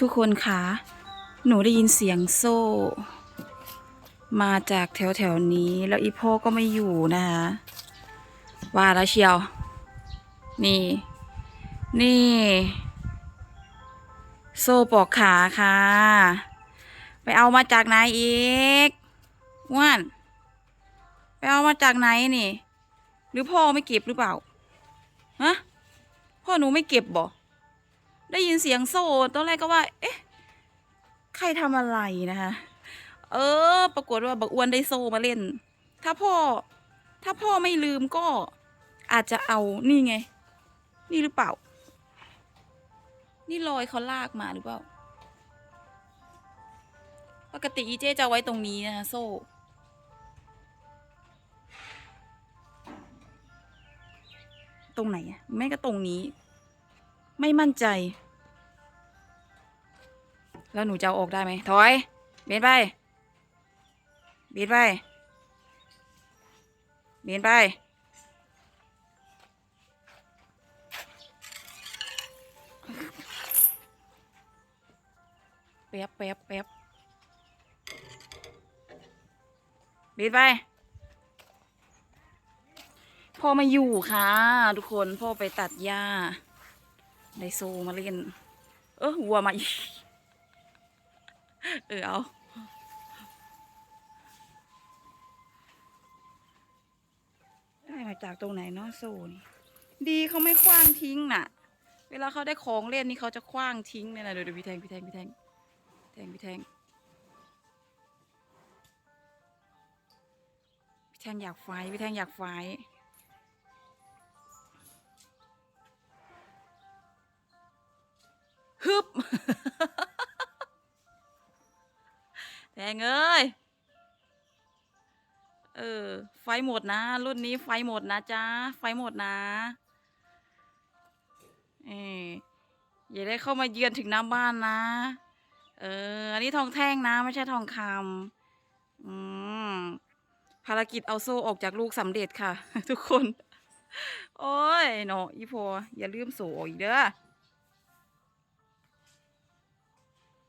ทุกคนคะหนูได้ยินเสียงโซ่ มาจากแถวแถวนี้แล้วอีพ่อก็ไม่อยู่นะคะว่าแล้วเชียว นี่ นี่ โซ่ปอกขาค่ะ ไปเอามาจากไหนอีกว่านไปเอามาจากไหนนี่ หรือพ่อไม่เก็บหรือเปล่าฮะพ่อหนูไม่เก็บบ่ ได้ยินเสียงโซ่ตอนแรกก็ว่า เอ๊ะ ใครทำอะไรนะคะ เออ ปรากฏว่าบักอ้วนได้โซ่มาเล่น ถ้าพ่อ ถ้าพ่อไม่ลืมก็อาจจะเอานี่ไง นี่หรือเปล่า นี่รอยเขาลากมาหรือเปล่า ปกติอีเจจะไว้ตรงนี้นะคะโซ่ตรงไหนอะแม่ก็ตรงนี้ ไม่มั่นใจ แล้วหนูจะเอาออกได้ไหมถอยเบียนไปเบียนไปเบียนไปแป๊บแป๊บแป๊บเบียนไป พ่อมาอยู่ค่ะ ทุกคนพ่อไปตัดหญ้า ไดโซมาเล่น เออวัวมาอีกเออเอาได้มาจากตรงไหนเนาะโซนี่ดีเขาไม่คว้างทิ้งน่ะ เวลาเขาได้ของเล่นนี่เขาจะคว้างทิ้งเนี่ยนะเดี๋ยวเดี๋ยวพี่แทงพี่แทงพี่แทงแทงพี่แทงพี่แทงอยากไฟพี่แทงอยากไฟ ฮึบแทงเอ้ย เออ ไฟหมดนะ รุ่นนี้ไฟหมดนะจ๊ะไฟหมดนะเอออย่าได้เข้ามาเยือนถึงหน้าบ้านนะ เออ อันนี้ทองแท่งนะ ไม่ใช่ทองคำอืมภารกิจเอาโซ่ออกจากลูกสำเร็จค่ะ ทุกคน โอ้ยเนาะอีพออย่าลืมโซ่ออกอีกเด้อ